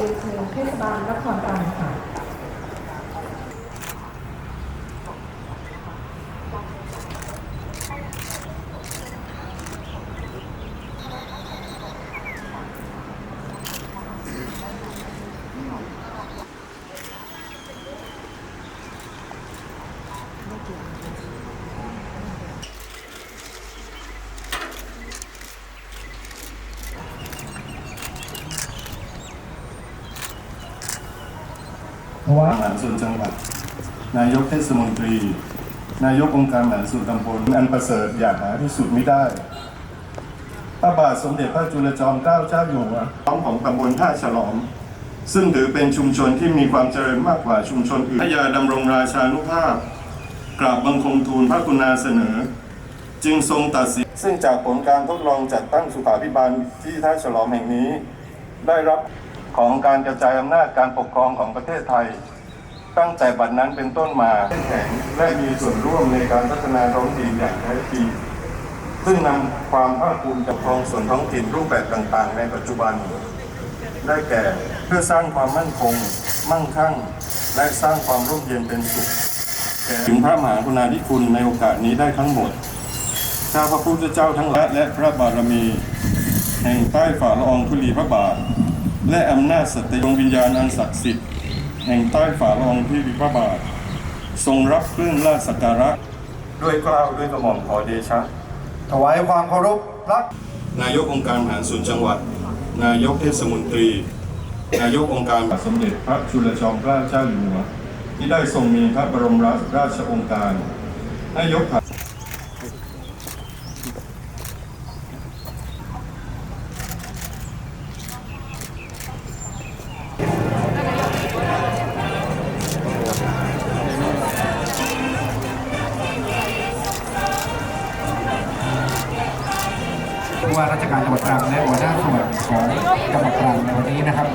เรียนเชิญเทศบาลนครตรังค่ะถวายอาหารส่วนจังหวัด นายกเทศมนตรี นายกองค์การอาหารส่วนตำบลอันประเสริฐอย่างหาที่สุดไม่ได้พระบาทสมเด็จพระจุลจอมเกล้าเจ้าอยู่หัวของของตำบลท่าฉลอม ซึ่งถือเป็นชุมชนที่มีความเจริญมากกว่าชุมชนอื่นพระยาดำรงราชานุภาพ กราบบังคมทูลพระกุณาเสนอ จึงทรงตัดสิน ซึ่งจากผลการทดลองจัดตั้งสุขาภิบาลที่ท่าฉลอมแห่งนี้ ได้รับ ของการกระจายอำนาจการปกครองของประเทศไทย ตั้งแต่บัดนั้นเป็นต้นมาเข้แข็งและมีส่วนร่วมในการพัฒนาท้องถิ่นอย่างแท้จริงซึ่งนำความภาคภูมิจากครองส่วนท้องถิ่นรูปแบบต่างๆ ในปัจจุบัน ได้แก่เพื่อสร้างความมั่นคง มั่งคั่ง และสร้างความร่มเย็นเป็นสุขถึงพระมหากรุณาธิคุณในโอกาสนี้ได้ทั้งหมดข้าพระพุทธเจ้าทั้งหลายและพระบารมี แห่งใต้ฝ่าละอองธุลีพระบาท และอำนาจสติดวงวิญญาณอันศักดิ์สิทธิ์แห่งใต้ฝ่าละอองธุลีพระบาท ทรงรับเครื่องราชสักการะ ด้วยกล้าวด้วยกระหม่อมขอเดชะ ถวายความเคารพรัก นายกองค์การมหารส่วนจังหวัด นายกเทศมนตรี นายกองค์การสมเด็จพระจุลจอมเกล้าเจ้าอยู่หัวที่ได้ทรงมีพระบรมราชโองการให้ยกผ่า ผู้ว่าราชการจังหวัดตรังและหัวหน้าส่วนของจังหวัดตรังในวันนี้นะครับ